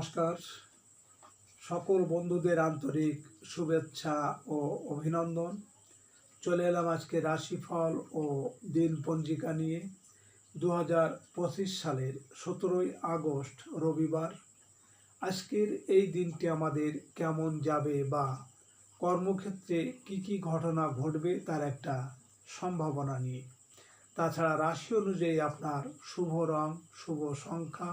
নমস্কার। সকল বন্ধুদের আন্তরিক শুভেচ্ছা ও অভিনন্দন। চলে এলাম আজকে রাশিফল ও দিন পঞ্জিকা নিয়ে। দু হাজার পঁচিশ সালের সতেরোই আগস্ট, রবিবার। আজকের এই দিনটি আমাদের কেমন যাবে বা কর্মক্ষেত্রে কি কি ঘটনা ঘটবে তার একটা সম্ভাবনা নিয়ে। তাছাড়া রাশি অনুযায়ী আপনার শুভ রং, শুভ সংখ্যা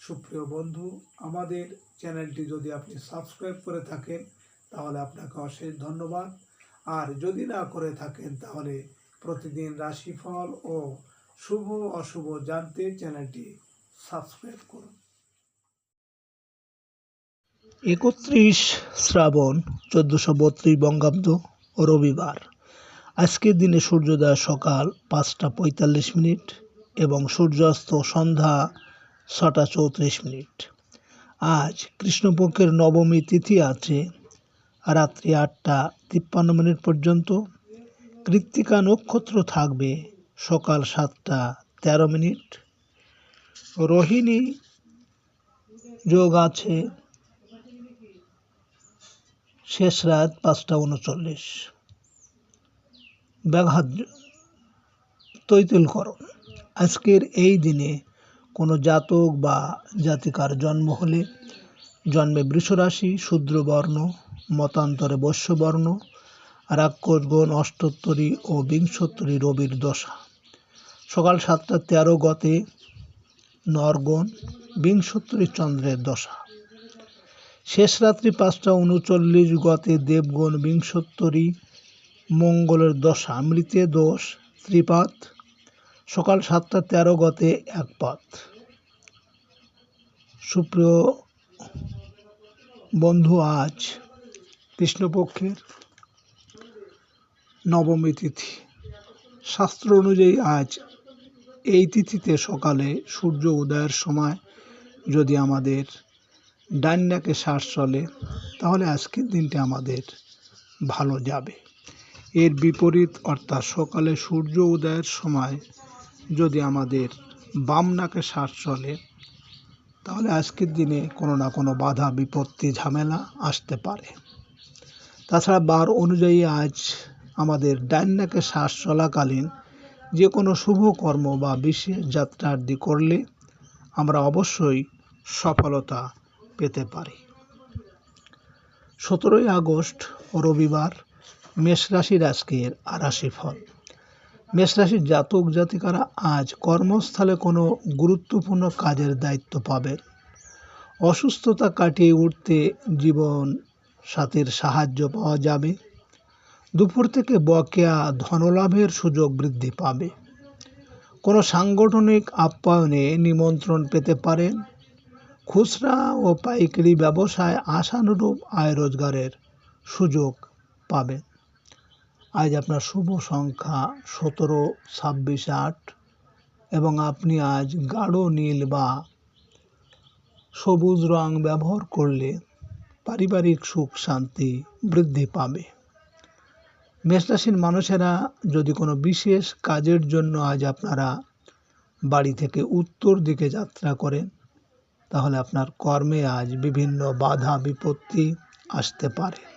সুপ্রিয় বন্ধু, আমাদের চ্যানেলটি যদি আপনি সাবস্ক্রাইব করে থাকেন, তাহলে আপনাকে অশেষ ধন্যবাদ। আর যদি না করে থাকেন, তাহলে প্রতিদিন রাশিফল ও শুভ অশুভ জানতে চ্যানেলটি সাবস্ক্রাইব করুন। একত্রিশ শ্রাবণ চোদ্দোশো বত্রিশ বঙ্গাব্দ রবিবার। আজকের দিনে সূর্যোদয় সকাল পাঁচটা পঁয়তাল্লিশ মিনিট এবং সূর্যাস্ত সন্ধ্যা ছটা চৌত্রিশ মিনিট। আজ কৃষ্ণপক্ষের নবমী তিথি আছে। রাত্রি আটটা তিপ্পান্ন মিনিট পর্যন্ত কৃত্তিকা নক্ষত্র থাকবে সকাল সাতটা তেরো মিনিট। রোহিণী যোগ আছে শেষ রাত পাঁচটা উনচল্লিশ। ব্যাঘাত, তৈতিলকরণ। আজকের এই দিনে কোনো জাতক বা জাতিকার জন্ম হলে জন্মে বৃষরাশি, শূদ্রবর্ণ, মতান্তরে বৈশ্যবর্ণ রাক্ষসগণ, অষ্টোত্তরী ও বিংশোত্তরী রবির দশা। সকাল সাতটা তেরো গতে নরগণ, বিংশোত্তরী চন্দ্রের দশা। শেষ রাত্রি পাঁচটা উনচল্লিশ গতে দেবগণ, বিংশোত্তরী মঙ্গলের দশা। মৃতে দোষ, ত্রিপাত সকাল সাতটা তেরো গতে এক একপাত সুপ্রিয় বন্ধু, আজ কৃষ্ণপক্ষের নবমী তিথি। শাস্ত্র অনুযায়ী আজ এই তিথিতে সকালে সূর্য উদয়ের সময় যদি আমাদের ডাইনাকে শ্বাস চলে, তাহলে আজকের দিনটা আমাদের ভালো যাবে। এর বিপরীত অর্থাৎ সকালে সূর্য উদয়ের সময় যদি আমাদের বাম নাকে শ্বাস চলে, তাহলে আজকের দিনে কোনো না কোনো বাধা, বিপত্তি, ঝামেলা আসতে পারে। তাছাড়া বার অনুযায়ী আজ আমাদের ডাইন নাকে শ্বাস চলাকালীন যে কোনো শুভ কর্ম বা বিশেষ যাত্রাদি করলে আমরা অবশ্যই সফলতা পেতে পারি। সতেরোই আগস্ট রবিবার মেষ রাশির আজকের রাশি ফল। মেষ রাশির জাতক জাতিকারা আজ কর্মস্থলে কোনো গুরুত্বপূর্ণ কাজের দায়িত্ব পাবেন অসুস্থতা কাটিয়ে উঠতে জীবন সাথীর সাহায্য পাওয়া যাবে। দুপুর থেকে বকেয়া ধনলাভের সুযোগ বৃদ্ধি পাবে। কোনো সাংগঠনিক আপ্যায়নে নিমন্ত্রণ পেতে পারেন খুচরা ও পাইকারি ব্যবসায় আশানুরূপ আয় রোজগারের সুযোগ পাবেন আজ আপনার শুভ সংখ্যা সতেরো, ছাব্বিশ, আট এবং আপনি আজ গাঢ় নীল বা সবুজ রং ব্যবহার করলে পারিবারিক সুখ শান্তি বৃদ্ধি পাবে। মেষরাশির মানুষেরা যদি কোনো বিশেষ কাজের জন্য আজ আপনারা বাড়ি থেকে উত্তর দিকে যাত্রা করেন, তাহলে আপনার কর্মে আজ বিভিন্ন বাধা বিপত্তি আসতে পারে।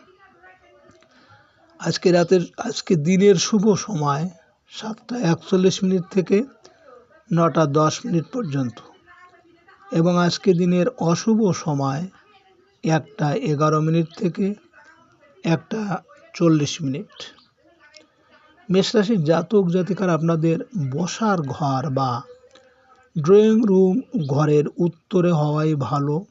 আজকে রাতের, আজকে দিনের শুভ সময় সাতটা একচল্লিশ মিনিট থেকে নটা দশ মিনিট পর্যন্ত। এবং আজকে দিনের অশুভ সময় একটা এগারো মিনিট থেকে একটা চল্লিশ মিনিট। মেষরাশির জাতক জাতিকার আপনাদের বসার ঘর বা ড্রয়িং রুম ঘরের উত্তরে হওয়াই ভালো,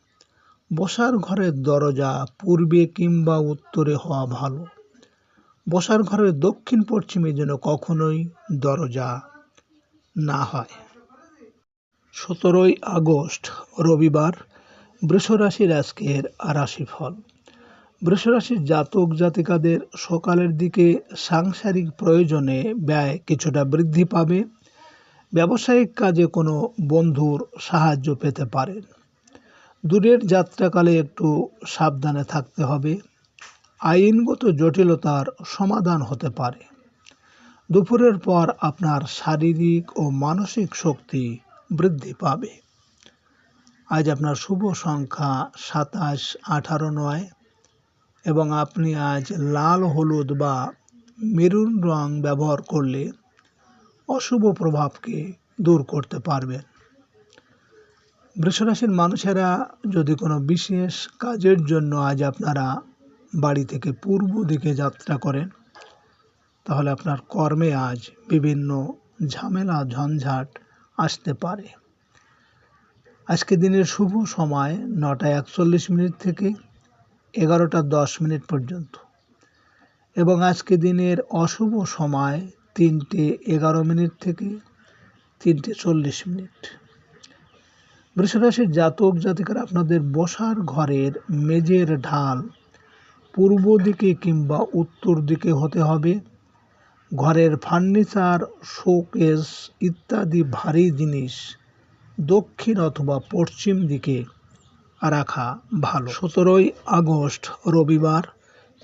বসার ঘরের দরজা পূর্বে কিংবা উত্তরে হওয়া ভালো। বসার ঘরের দক্ষিণ পশ্চিমে যেন কখনোই দরজা না হয়। সতেরোই আগস্ট, রবিবার, বৃষরাশির আজকের রাশিফল। বৃষরাশির জাতক জাতিকাদের সকালের দিকে সাংসারিক প্রয়োজনে ব্যয় কিছুটা বৃদ্ধি পাবে। ব্যবসায়িক কাজে কোনো বন্ধুর সাহায্য পেতে পারেন দূরের যাত্রাকালে একটু সাবধানে থাকতে হবে। আইনগত জটিলতার সমাধান হতে পারে। দুপুরের পর আপনার শারীরিক ও মানসিক শক্তি বৃদ্ধি পাবে। আজ আপনার শুভ সংখ্যা সাতাশ, আঠারো, নয় এবং আপনি আজ লাল, হলুদ বা মেরুন রং ব্যবহার করলে অশুভ প্রভাবকে দূর করতে পারবেন। বৃষরাশির মানুষেরা যদি কোনো বিশেষ কাজের জন্য আজ আপনারা বাড়ি থেকে পূর্ব দিকে যাত্রা করেন। তাহলে আপনার কর্মে আজ বিভিন্ন ঝামেলা, ঝঞ্ঝাট আসতে পারে। আজকে দিনের শুভ সময় নটা একচল্লিশ মিনিট থেকে এগারোটা দশ মিনিট পর্যন্ত। এবং আজকে দিনের অশুভ সময় তিনটে এগারো মিনিট থেকে তিনটে চল্লিশ মিনিট। বৃষরাশির জাতক জাতিকারা আপনাদের বসার ঘরের মেজের ঢাল পূর্ব দিকে কিংবা উত্তর দিকে হতে হবে। ঘরের ফার্নিচার, শোকেস ইত্যাদি ভারী জিনিস দক্ষিণ অথবা পশ্চিম দিকে রাখা ভালো। সতেরোই আগস্ট, রবিবার,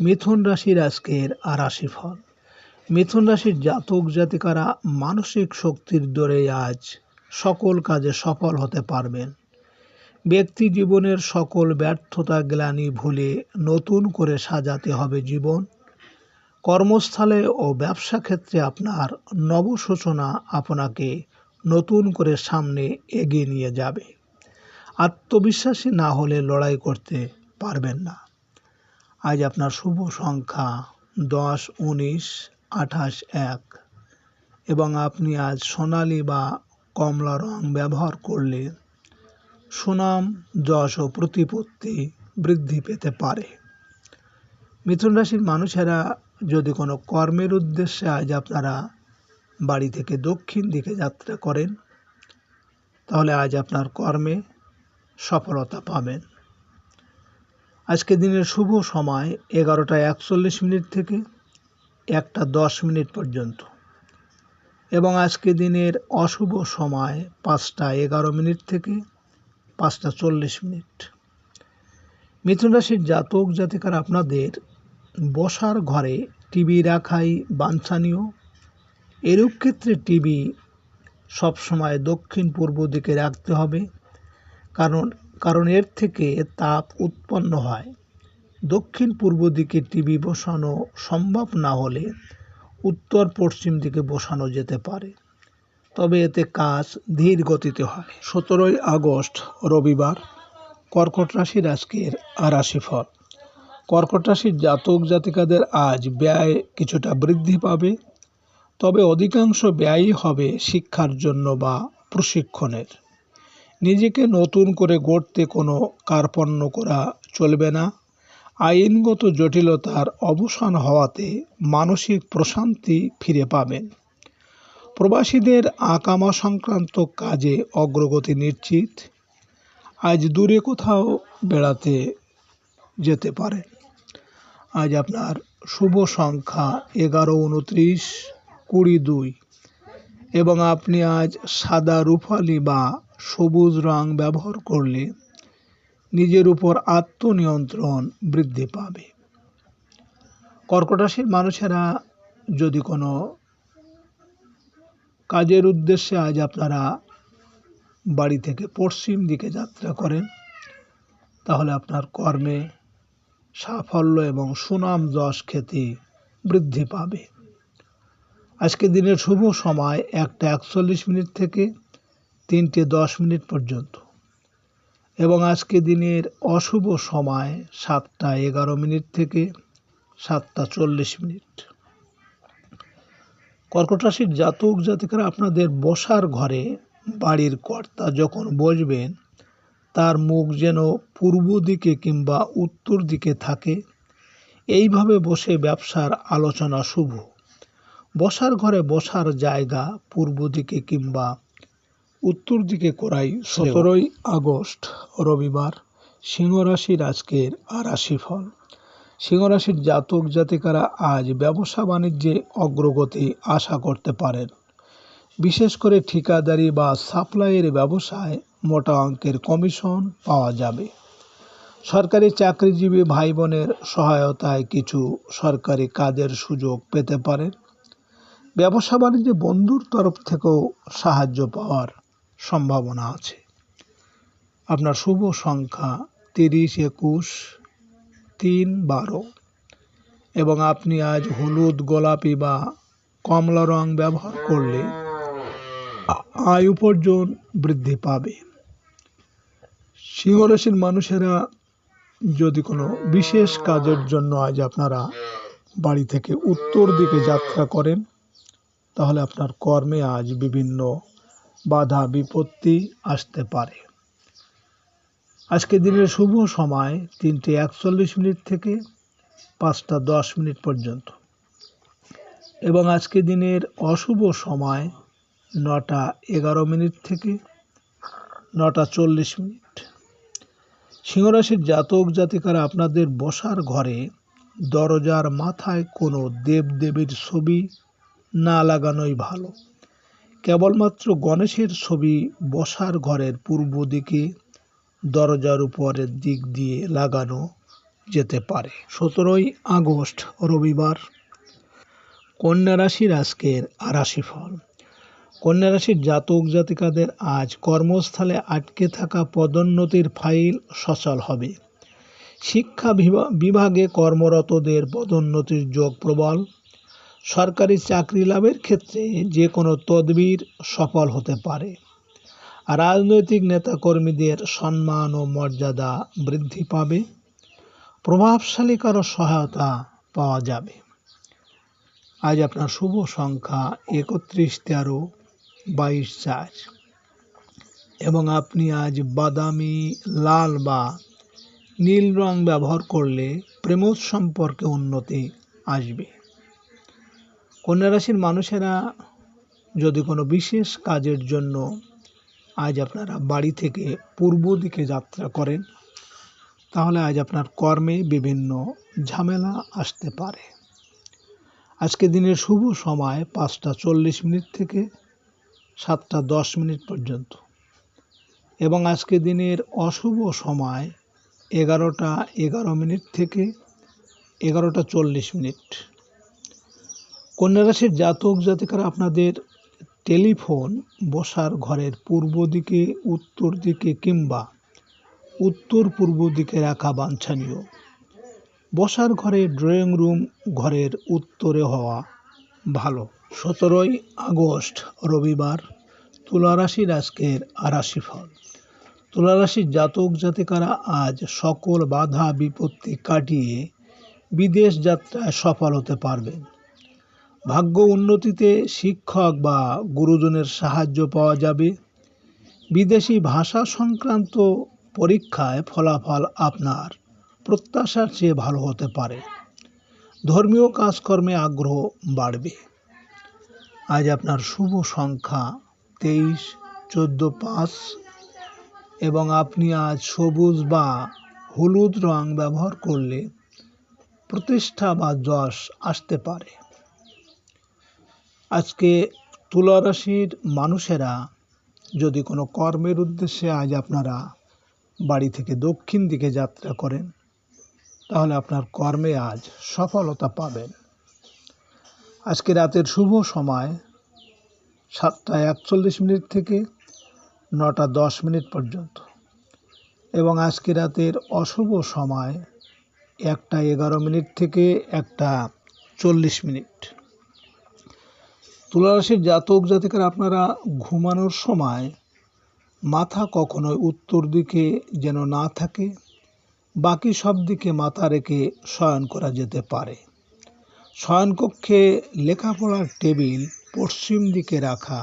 মিথুন রাশির আজকের রাশিফল। মিথুন রাশির জাতক জাতিকারা মানসিক শক্তির দরে আজ সকল কাজে সফল হতে পারবেন। ব্যক্তি জীবনের সকল ব্যর্থতা গ্লানি ভুলে নতুন করে সাজাতে হবে জীবন। কর্মস্থলে ও ব্যবসা ক্ষেত্রে আপনার নবসূচনা আপনাকে নতুন করে সামনে এগিয়ে নিয়ে যাবে। আত্মবিশ্বাসী না হলে লড়াই করতে পারবেন না। আজ আপনার শুভ সংখ্যা দশ, উনিশ, আঠাশ, এক। এবং আপনি আজ সোনালি বা কমলা রং ব্যবহার করলে সুনাম, যশ ও প্রতিপত্তি বৃদ্ধি পেতে পারে। মিথুন রাশির মানুষেরা যদি কোনো কর্মের উদ্দেশ্যে আজ আপনারা বাড়ি থেকে দক্ষিণ দিকে যাত্রা করেন, তাহলে আজ আপনার কর্মে সফলতা পাবেন। আজকে দিনের শুভ সময় এগারোটা একচল্লিশ মিনিট থেকে একটা দশ মিনিট পর্যন্ত এবং আজকে দিনের অশুভ সময় পাঁচটা এগারো মিনিট থেকে পাঁচটা চল্লিশ মিনিট। মিথুন রাশির জাতক জাতিকার আপনাদের বসার ঘরে টিভি রাখাই বাঞ্ছনীয়। এরূপ ক্ষেত্রে টিভি সবসময় দক্ষিণ পূর্ব দিকে রাখতে হবে। কারণ কারণ এর থেকে তাপ উৎপন্ন হয়। দক্ষিণ পূর্ব দিকে টিভি বসানো সম্ভব না হলে উত্তর পশ্চিম দিকে বসানো যেতে পারে। তবে এতে কাজ ধীর গতিতে হয়। সতেরোই আগস্ট, রবিবার, কর্কট রাশির আজকের রাশিফল কর্কট রাশির জাতক জাতিকাদের আজ ব্যয় কিছুটা বৃদ্ধি পাবে, তবে অধিকাংশ ব্যয়ই হবে শিক্ষার জন্য বা প্রশিক্ষণের। নিজেকে নতুন করে গড়তে কোনো কার্পণ্য করা চলবে না। আইনগত জটিলতার অবসান হওয়াতে মানসিক প্রশান্তি ফিরে পাবেন। প্রবাসীদের আকামা সংক্রান্ত কাজে অগ্রগতি নিশ্চিত। আজ দূরে কোথাও বেড়াতে যেতে পারে। আজ আপনার শুভ সংখ্যা এগারো উনত্রিশ কুড়ি দুই এবং আপনি আজ সাদা রূপালি বা সবুজ রং ব্যবহার করলে নিজের উপর আত্মনিয়ন্ত্রণ বৃদ্ধি পাবে। কর্কট রাশির মানুষেরা যদি কোনো কাজের উদ্দেশ্যে আজ আপনারা বাড়ি থেকে পশ্চিম দিকে যাত্রা করেন। তাহলে আপনার কর্মে সাফল্য এবং সুনাম যশ খ্যাতি বৃদ্ধি পাবে। আজকে দিনের শুভ সময় একটা একচল্লিশ মিনিট থেকে তিনটে দশ মিনিট পর্যন্ত। এবং আজকে দিনের অশুভ সময় সাতটা এগারো মিনিট থেকে সাতটা চল্লিশ মিনিট। কর্কট রাশির জাতক জাতিকারা আপনাদের বসার ঘরে বাড়ির কর্তা যখন বসবেন তার মুখ যেন পূর্ব দিকে কিংবা উত্তর দিকে থাকে। এইভাবে বসে ব্যবসার আলোচনা শুভ। বসার ঘরে বসার জায়গা পূর্ব দিকে কিংবা উত্তর দিকে করাই সতেরোই আগস্ট রবিবার। সিংহ রাশির আজকের রাশিফল সিংহরাশির জাতক জাতিকারা আজ ব্যবসা বাণিজ্যে অগ্রগতি আশা করতে পারেন। বিশেষ করে ঠিকাদারি বা সাপ্লাইয়ের ব্যবসায় মোটা অঙ্কের কমিশন পাওয়া যাবে। সরকারি চাকরিজীবী ভাই বোনের সহায়তায় কিছু সরকারি কাজের সুযোগ পেতে পারেন। ব্যবসা বাণিজ্যে বন্ধুর তরফ থেকেও সাহায্য পাওয়ার সম্ভাবনা আছে। আপনার শুভ সংখ্যা তিরিশ একুশ তিন বারো এবং আপনি আজ হলুদ, গোলাপি বা কমলা রং ব্যবহার করলে আয় উপার্জন বৃদ্ধি পাবে। সিংহরাশির মানুষেরা যদি কোনো বিশেষ কাজের জন্য আজ আপনারা বাড়ি থেকে উত্তর দিকে যাত্রা করেন, তাহলে আপনার কর্মে আজ বিভিন্ন বাধা, বিপত্তি আসতে পারে। আজকে দিনের শুভ সময় তিনটে একচল্লিশ মিনিট থেকে পাঁচটা দশ মিনিট পর্যন্ত। এবং আজকে দিনের অশুভ সময় নটা এগারো মিনিট থেকে নটা চল্লিশ মিনিট। সিংহরাশির জাতক জাতিকারা আপনাদের বসার ঘরে দরজার মাথায় কোনো দেবদেবীর ছবি না লাগানোই ভালো। কেবলমাত্র গণেশের ছবি বসার ঘরের পূর্ব দিকে দরজার উপরের দিক দিয়ে লাগানো যেতে পারে। সতেরোই আগস্ট, রবিবার। কন্যা রাশির আজকের আরাশি ফল কন্যা রাশির জাতক জাতিকাদের আজ কর্মস্থলে আটকে থাকা পদোন্নতির ফাইল সচল হবে। শিক্ষা বিভা- বিভাগে কর্মরতদের পদোন্নতির যোগ প্রবল। সরকারি চাকরি লাভের ক্ষেত্রে যে কোনো তদবির সফল হতে পারে। রাজনৈতিক নেতাকর্মীদের সম্মান ও মর্যাদা বৃদ্ধি পাবে, প্রভাবশালী কারও সহায়তা পাওয়া যাবে। আজ আপনার শুভ সংখ্যা একত্রিশ, তেরো, বাইশ, চার। এবং আপনি আজ বাদামি, লাল বা নীল রং ব্যবহার করলে প্রেমোদ সম্পর্কে উন্নতি আসবে। কন্যা রাশির মানুষেরা যদি কোনো বিশেষ কাজের জন্য আজ আপনারা বাড়ি থেকে পূর্ব দিকে যাত্রা করেন, তাহলে আজ আপনার কর্মে বিভিন্ন ঝামেলা আসতে পারে। আজকে দিনের শুভ সময় পাঁচটা চল্লিশ মিনিট থেকে সাতটা দশ মিনিট পর্যন্ত। এবং আজকে দিনের অশুভ সময় এগারোটা এগারো মিনিট থেকে এগারোটা চল্লিশ মিনিট। কন্যা রাশির জাতক জাতিকারা আপনাদের টেলিফোন বসার ঘরের পূর্ব দিকে, উত্তর দিকে কিংবা উত্তর পূর্ব দিকে রাখা বাঞ্ছনীয়। বসার ঘরে ড্রয়িং রুম ঘরের উত্তরে হওয়া ভালো। সতেরোই আগস্ট, রবিবার তুলারাশির আজকের আরাশি ফল তুলারাশির জাতক জাতিকারা আজ সকল বাধা বিপত্তি কাটিয়ে বিদেশ যাত্রায় সফল হতে পারবেন। ভাগ্য উন্নতিতে শিক্ষক বা গুরুজনের সাহায্য পাওয়া যাবে। বিদেশি ভাষা সংক্রান্ত পরীক্ষায় ফলাফল আপনার। প্রত্যাশার চেয়ে ভালো হতে পারে। ধর্মীয় কাজকর্মে আগ্রহ বাড়বে। আজ আপনার শুভ সংখ্যা তেইশ, চোদ্দ, পাঁচ এবং আপনি আজ সবুজ বা হলুদ রং ব্যবহার করলে প্রতিষ্ঠা বা যশ আসতে পারে। আজকে তুলা রাশির মানুষেরা যদি কোনো কর্মের উদ্দেশ্যে আজ আপনারা বাড়ি থেকে দক্ষিণ দিকে যাত্রা করেন, তাহলে আপনার কর্মে আজ সফলতা পাবেন। আজকে রাতের শুভ সময় সাতটা একচল্লিশ মিনিট থেকে নটা দশ মিনিট পর্যন্ত এবং আজকে রাতের অশুভ সময় একটা এগারো মিনিট থেকে একটা চল্লিশ মিনিট। তুলারাশির জাতক জাতিকার আপনারা ঘুমানোর সময় মাথা কখনোই উত্তর দিকে যেন না থাকে, বাকি সব দিকে মাথা রেখে শয়ন করা যেতে পারে। শয়নকক্ষে লেখাপড়ার টেবিল পশ্চিম দিকে রাখা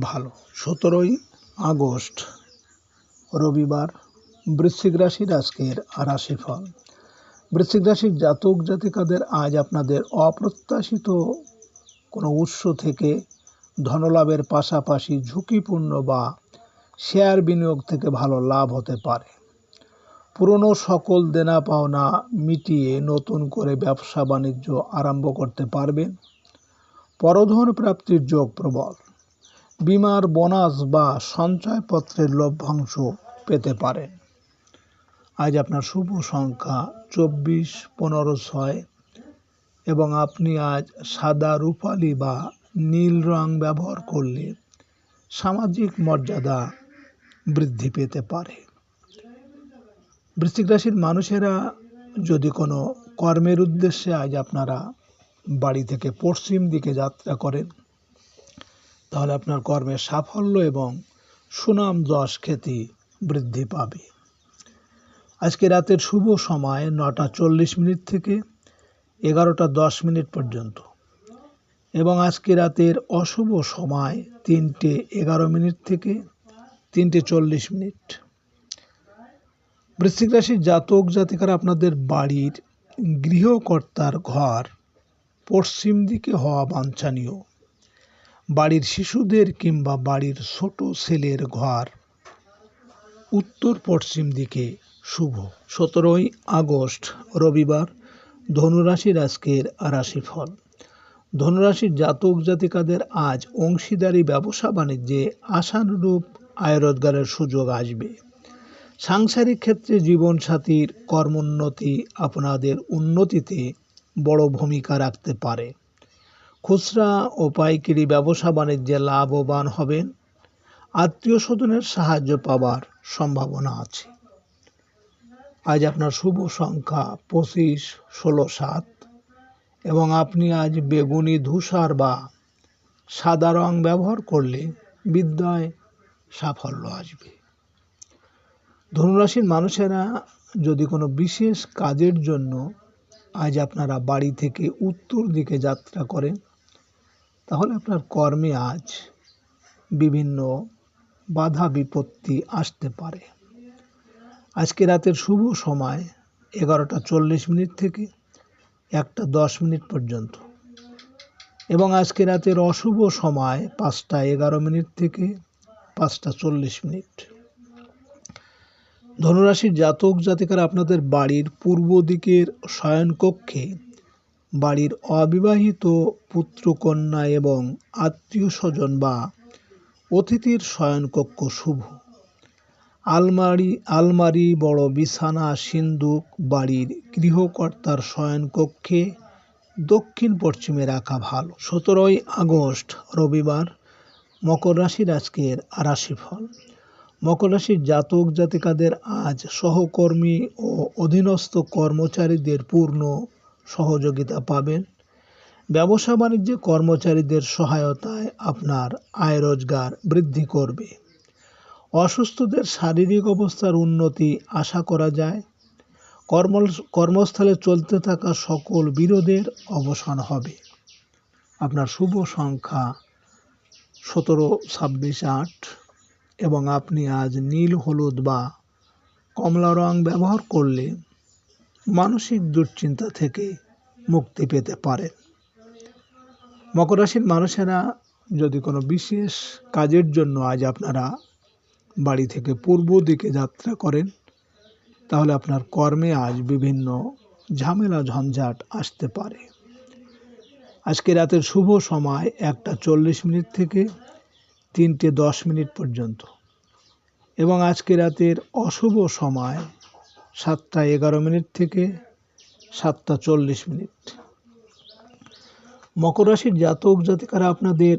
ভালো। সতেরোই আগস্ট, রবিবার, বৃশ্চিক রাশির আজকের রাশি ফল বৃশ্চিক রাশির জাতক জাতিকাদের আজ আপনাদের অপ্রত্যাশিত কোনো উৎস থেকে ধনলাভের পাশাপাশি ঝুঁকিপূর্ণ বা শেয়ার বিনিয়োগ থেকে ভালো লাভ হতে পারে। পুরনো সকল দেনা পাওনা মিটিয়ে নতুন করে ব্যবসা বাণিজ্য আরম্ভ করতে পারবেন। পরধন প্রাপ্তির যোগ প্রবল। বিমার বোনাস বা সঞ্চয়পত্রের লভ্যাংশ পেতে পারেন। আজ আপনার শুভ সংখ্যা চব্বিশ, পনেরো, ছয় এবং আপনি আজ সাদা রূপালি বা নীল রং ব্যবহার করলে সামাজিক মর্যাদা বৃদ্ধি পেতে পারে। বৃশ্চিক রাশির মানুষেরা যদি কোনো কর্মের উদ্দেশ্যে আজ আপনারা বাড়ি থেকে পশ্চিম দিকে যাত্রা করেন, তাহলে আপনার কর্মের সাফল্য এবং সুনাম যশ খ্যাতি বৃদ্ধি পাবে। আজকে রাতের শুভ সময় নটা চল্লিশ মিনিট থেকে এগারোটা দশ মিনিট পর্যন্ত। এবং আজকে রাতের অশুভ সময় তিনটে এগারো মিনিট থেকে তিনটে চল্লিশ মিনিট। বৃশ্চিক রাশির জাতক জাতিকারা আপনাদের বাড়ির গৃহকর্তার ঘর পশ্চিম দিকে হওয়া বাঞ্ছনীয়। বাড়ির শিশুদের কিংবা বাড়ির ছোট ছেলের ঘর উত্তর পশ্চিম দিকে শুভ। সতেরোই আগস্ট, রবিবার ধনুরাশির আজকের রাশিফল। ধনুরাশির জাতক জাতিকাদের আজ অংশীদারি ব্যবসা বাণিজ্যে আশানুরূপ আয় রোজগারের সুযোগ আসবে। সাংসারিক ক্ষেত্রে জীবনসাথীর কর্মোন্নতি আপনাদের উন্নতিতে বড় ভূমিকা রাখতে পারে। খুচরা ও পাইকারি ব্যবসা বাণিজ্যে লাভবান হবেন। আত্মীয় স্বজনের সাহায্য পাবার সম্ভাবনা আছে। আজ আপনার শুভ সংখ্যা পঁচিশ, ষোলো, সাত। এবং আপনি আজ বেগুনি, ধূসর বা সাদা রং ব্যবহার করলে বিদ্যায় সাফল্য আসবে। ধনুরাশির মানুষেরা যদি কোনো বিশেষ কাজের জন্য আজ আপনারা বাড়ি থেকে উত্তর দিকে যাত্রা করেন, তাহলে আপনার কর্মে আজ বিভিন্ন বাধা বিপত্তি আসতে পারে। আজকে রাতের শুভ সময় এগারোটা চল্লিশ মিনিট থেকে একটা দশ মিনিট পর্যন্ত। এবং আজকে রাতের অশুভ সময় পাঁচটা এগারো মিনিট থেকে পাঁচটা চল্লিশ মিনিট। ধনুরাশির জাতক জাতিকারা আপনাদের বাড়ির পূর্ব দিকের শয়নকক্ষে বাড়ির অবিবাহিত পুত্রকন্যা এবং আত্মীয় স্বজন বা অতিথির শয়নকক্ষ শুভ। আলমারি আলমারি বড় বিছানা, সিন্দুক, বাড়ির গৃহকর্তার শয়নকক্ষে দক্ষিণ পশ্চিমে রাখা ভালো। সতেরোই আগস্ট, রবিবার, মকর রাশির আজকের রাশিফল। মকর রাশির জাতক জাতিকাদের আজ সহকর্মী ও অধীনস্থ কর্মচারীদের পূর্ণ সহযোগিতা পাবেন। ব্যবসা বাণিজ্যে কর্মচারীদের সহায়তায় আপনার আয় রোজগার বৃদ্ধি করবে। অসুস্থদের শারীরিক অবস্থার উন্নতি আশা করা যায়। কর্ম কর্মস্থলে চলতে থাকা সকল বিরোধের অবসান হবে। আপনার শুভ সংখ্যা সতেরো, ছাব্বিশ, আট এবং আপনি আজ নীল, হলুদ বা কমলা রং ব্যবহার করলে মানসিক দুশ্চিন্তা থেকে মুক্তি পেতে পারেন। মকর রাশির মানুষেরা যদি কোনো বিশেষ কাজের জন্য আজ আপনারা বাড়ি থেকে পূর্ব দিকে যাত্রা করেন, তাহলে আপনার কর্মে আজ বিভিন্ন ঝামেলা, ঝঞ্ঝাট আসতে পারে। আজকে রাতের শুভ সময় একটা চল্লিশ মিনিট থেকে তিনটে দশ মিনিট পর্যন্ত। এবং আজকে রাতের অশুভ সময় সাতটা এগারো মিনিট থেকে সাতটা চল্লিশ মিনিট। মকর রাশির জাতক জাতিকারা আপনাদের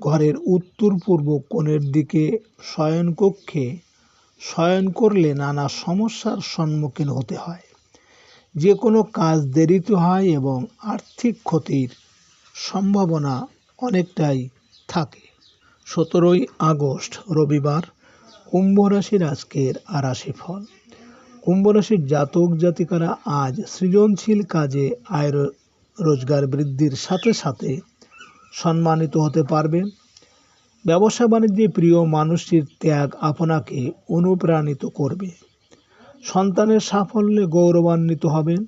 ঘরের উত্তর পূর্ব কোণের দিকে শয়নকক্ষে শয়ন করলে নানা সমস্যার সম্মুখীন হতে হয়। যে কোনো কাজ দেরিতে হয় এবং আর্থিক ক্ষতির সম্ভাবনা অনেকটাই থাকে। সতেরোই আগস্ট, রবিবার, কুম্ভ রাশির আজকের আরাশি ফল। কুম্ভ রাশির জাতক জাতিকারা আজ সৃজনশীল কাজে আয় রোজগার বৃদ্ধির সাথে সাথে সম্মানিত হতে পারবেন ব্যবসা বাণিজ্যে প্রিয় মানুষটির ত্যাগ আপনাকে অনুপ্রাণিত করবে। সন্তানের সাফল্যে গৌরবান্বিত হবেন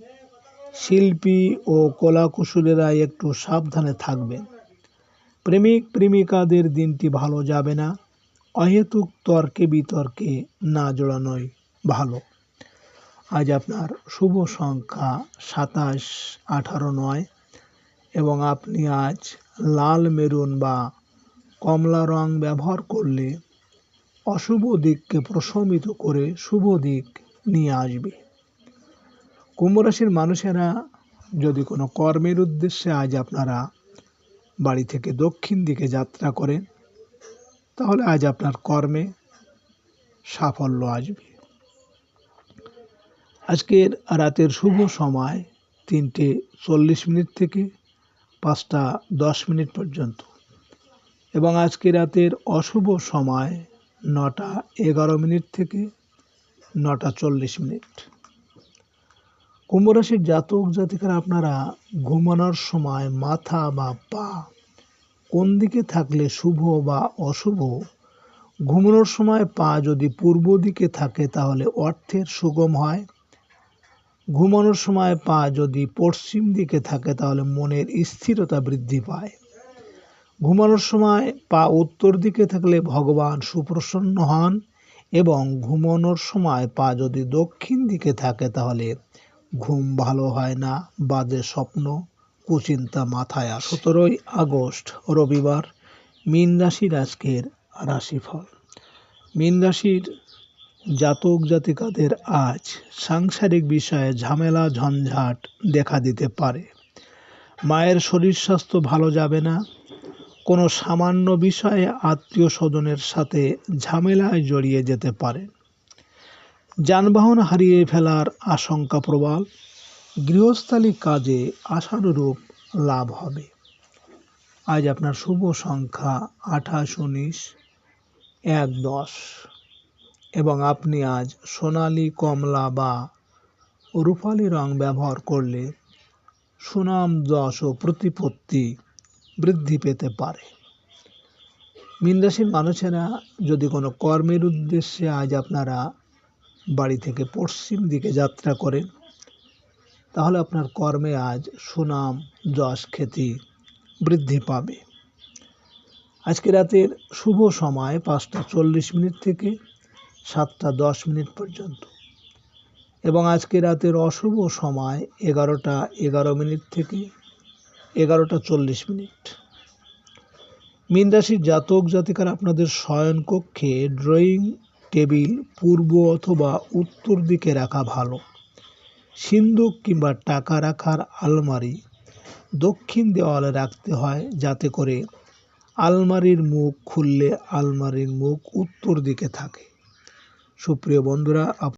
শিল্পী ও কলাকুশলীরা একটু সাবধানে থাকবেন। প্রেমিক, প্রেমিকাদের দিনটি ভালো যাবে না। অহেতুক তর্কে বিতর্কে না জড়ানোই ভালো। আজ আপনার শুভ সংখ্যা সাতাশ আঠারো নয়। এবং আপনি আজ লাল মেরুন বা কমলা রং ব্যবহার করলে অশুভ দিককে প্রশমিত করে শুভ দিক নিয়ে আসবে। কুম্ভ রাশির মানুষেরা যদি কোনো কর্মের উদ্দেশ্যে আজ আপনারা বাড়ি থেকে দক্ষিণ দিকে যাত্রা করেন, তাহলে আজ আপনার কর্মে সাফল্য আসবে। আজকের রাতের শুভ সময় তিনটে চল্লিশ মিনিট থেকে পাঁচটা দশ মিনিট পর্যন্ত। এবং আজকে রাতের অশুভ সময় নটা এগারো মিনিট থেকে নটা চল্লিশ মিনিট। কুম্ভ রাশির জাতক জাতিকারা, আপনারা ঘুমানোর সময় মাথা বা পা কোন দিকে থাকলে শুভ বা অশুভ? ঘুমানোর সময় পা যদি পূর্ব দিকে থাকে তাহলে অর্থের সুগম হয়। ঘুমানোর সময় পা যদি পশ্চিম দিকে থাকে, তাহলে মনের স্থিরতা বৃদ্ধি পায়। ঘুমানোর সময় পা উত্তর দিকে থাকলে ভগবান সুপ্রসন্ন হন এবং ঘুমানোর সময় পা যদি দক্ষিণ দিকে থাকে, তাহলে ঘুম ভালো হয় না, বাজে স্বপ্ন, কুচিন্তা মাথায় আসে। সতেরোই আগস্ট, রবিবার, মীন রাশির আজকের রাশিফল। মীন রাশির জাতক জাতিকাদের আজ সাংসারিক বিষয়ে ঝামেলা, ঝঞ্ঝাট দেখা দিতে পারে। মায়ের শরীর স্বাস্থ্য ভালো যাবে না। কোনো সামান্য বিষয়ে আত্মীয় স্বজনের সাথে ঝামেলায় জড়িয়ে যেতে পারে। যানবাহন হারিয়ে ফেলার আশঙ্কা প্রবল। গৃহস্থালী কাজে আশানুরূপ লাভ হবে। আজ আপনার শুভ সংখ্যা আঠাশ, উনিশ, এক, দশ। এবং আপনি আজ সোনালি কমলা বা রূপালি রং ব্যবহার করলে সুনাম, যশ ও প্রতিপত্তি বৃদ্ধি পেতে পারে। মীন রাশির মানুষেরা যদি কোনো কর্মের উদ্দেশ্যে আজ আপনারা বাড়ি থেকে পশ্চিম দিকে যাত্রা করেন, তাহলে আপনার কর্মে আজ সুনাম, যশ, খ্যাতি বৃদ্ধি পাবে। আজকে রাতের শুভ সময় পাঁচটা চল্লিশ মিনিট থেকে সাতটা দশ মিনিট পর্যন্ত। এবং আজকে রাতের অশুভ সময় এগারোটা এগারো মিনিট থেকে এগারোটা চল্লিশ মিনিট। মীন রাশির জাতক জাতিকার আপনাদের শয়নকক্ষে ড্রয়িং টেবিল পূর্ব অথবা উত্তর দিকে রাখা ভালো। সিন্দুক কিংবা টাকা রাখার আলমারি দক্ষিণ দেওয়ালে রাখতে হয় যাতে করে আলমারির মুখ খুললে আলমারির মুখ উত্তর দিকে থাকে। সুপ্রিয় বন্ধুরা